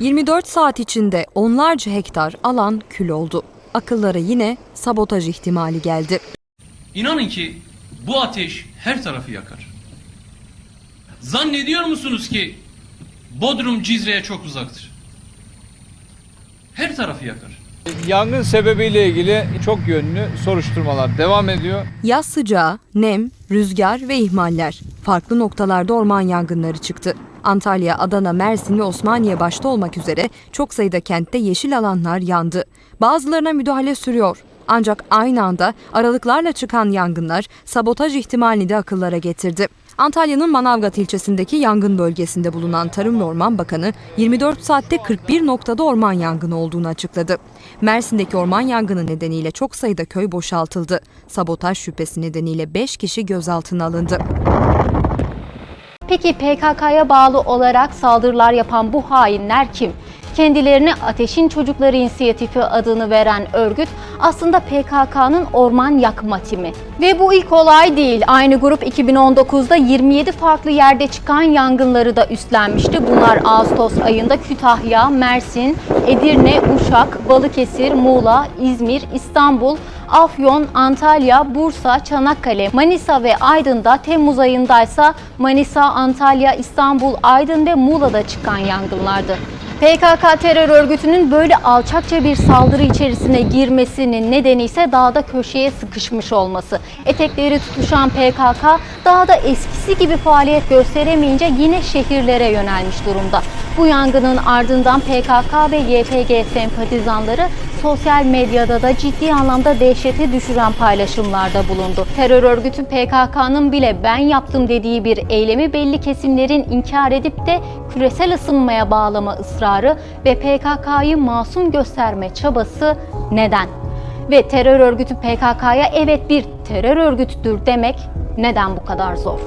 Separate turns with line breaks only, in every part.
24 saat içinde onlarca hektar alan kül oldu. Akıllara yine sabotaj ihtimali geldi.
İnanın ki bu ateş her tarafı yakar. Zannediyor musunuz ki Bodrum Cizre'ye çok uzaktır? Her tarafı yakar.
Yangın sebebiyle ilgili çok yönlü soruşturmalar devam ediyor.
Yaz sıcağı, nem, rüzgar ve ihmaller. Farklı noktalarda orman yangınları çıktı. Antalya, Adana, Mersin ve Osmaniye başta olmak üzere çok sayıda kentte yeşil alanlar yandı. Bazılarına müdahale sürüyor. Ancak aynı anda aralıklarla çıkan yangınlar sabotaj ihtimalini de akıllara getirdi. Antalya'nın Manavgat ilçesindeki yangın bölgesinde bulunan Tarım ve Orman Bakanı 24 saatte 41 noktada orman yangını olduğunu açıkladı. Mersin'deki orman yangını nedeniyle çok sayıda köy boşaltıldı. Sabotaj şüphesi nedeniyle 5 kişi gözaltına alındı.
Peki PKK'ya bağlı olarak saldırılar yapan bu hainler kim? Kendilerine Ateşin Çocukları İnisiyatifi adını veren örgüt aslında PKK'nın orman yakma timi. Ve bu ilk olay değil. Aynı grup 2019'da 27 farklı yerde çıkan yangınları da üstlenmişti. Bunlar Ağustos ayında Kütahya, Mersin, Edirne, Uşak, Balıkesir, Muğla, İzmir, İstanbul, Afyon, Antalya, Bursa, Çanakkale, Manisa ve Aydın'da Temmuz ayındaysa Manisa, Antalya, İstanbul, Aydın ve Muğla'da çıkan yangınlardı. PKK terör örgütünün böyle alçakça bir saldırı içerisine girmesinin nedeni ise dağda köşeye sıkışmış olması. Etekleri tutuşan PKK dağda eskisi gibi faaliyet gösteremeyince yine şehirlere yönelmiş durumda. Bu yangının ardından PKK ve YPG sempatizanları sosyal medyada da ciddi anlamda dehşete düşüren paylaşımlarda bulundu. Terör örgütü PKK'nın bile ben yaptım dediği bir eylemi belli kesimlerin inkar edip de küresel ısınmaya bağlama ısrarı ve PKK'yı masum gösterme çabası neden? Ve terör örgütü PKK'ya evet bir terör örgütüdür demek neden bu kadar zor?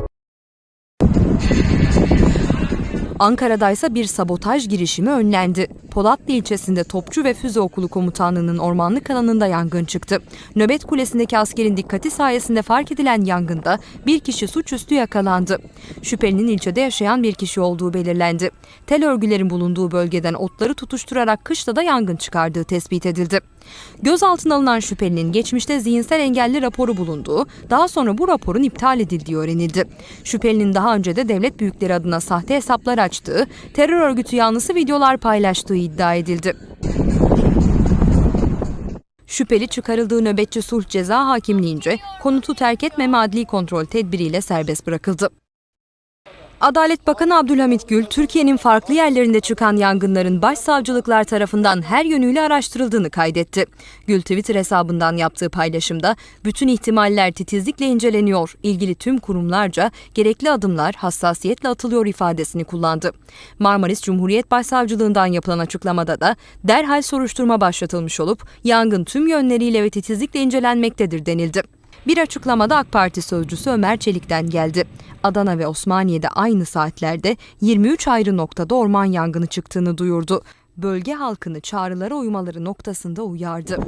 Ankara'daysa bir sabotaj girişimi önlendi. Polatlı ilçesinde Topçu ve Füze Okulu Komutanlığı'nın ormanlık alanında yangın çıktı. Nöbet kulesindeki askerin dikkati sayesinde fark edilen yangında bir kişi suçüstü yakalandı. Şüphelinin ilçede yaşayan bir kişi olduğu belirlendi. Tel örgülerin bulunduğu bölgeden otları tutuşturarak kışla da yangın çıkardığı tespit edildi. Gözaltına alınan şüphelinin geçmişte zihinsel engelli raporu bulunduğu, daha sonra bu raporun iptal edildiği öğrenildi. Şüphelinin daha önce de devlet büyükleri adına sahte hesaplar açtığı, terör örgütü yanlısı videolar paylaştığı iddia edildi. Şüpheli çıkarıldığı nöbetçi sulh ceza hakimliğince konutu terk etmeme adli kontrol tedbiriyle serbest bırakıldı. Adalet Bakanı Abdülhamit Gül, Türkiye'nin farklı yerlerinde çıkan yangınların başsavcılıklar tarafından her yönüyle araştırıldığını kaydetti. Gül Twitter hesabından yaptığı paylaşımda bütün ihtimaller titizlikle inceleniyor, ilgili tüm kurumlarca gerekli adımlar hassasiyetle atılıyor ifadesini kullandı. Marmaris Cumhuriyet Başsavcılığından yapılan açıklamada da derhal soruşturma başlatılmış olup yangın tüm yönleriyle ve titizlikle incelenmektedir denildi. Bir açıklamada AK Parti sözcüsü Ömer Çelik'ten geldi. Adana ve Osmaniye'de aynı saatlerde 23 ayrı noktada orman yangını çıktığını duyurdu. Bölge halkını çağrılara uymaları noktasında uyardı.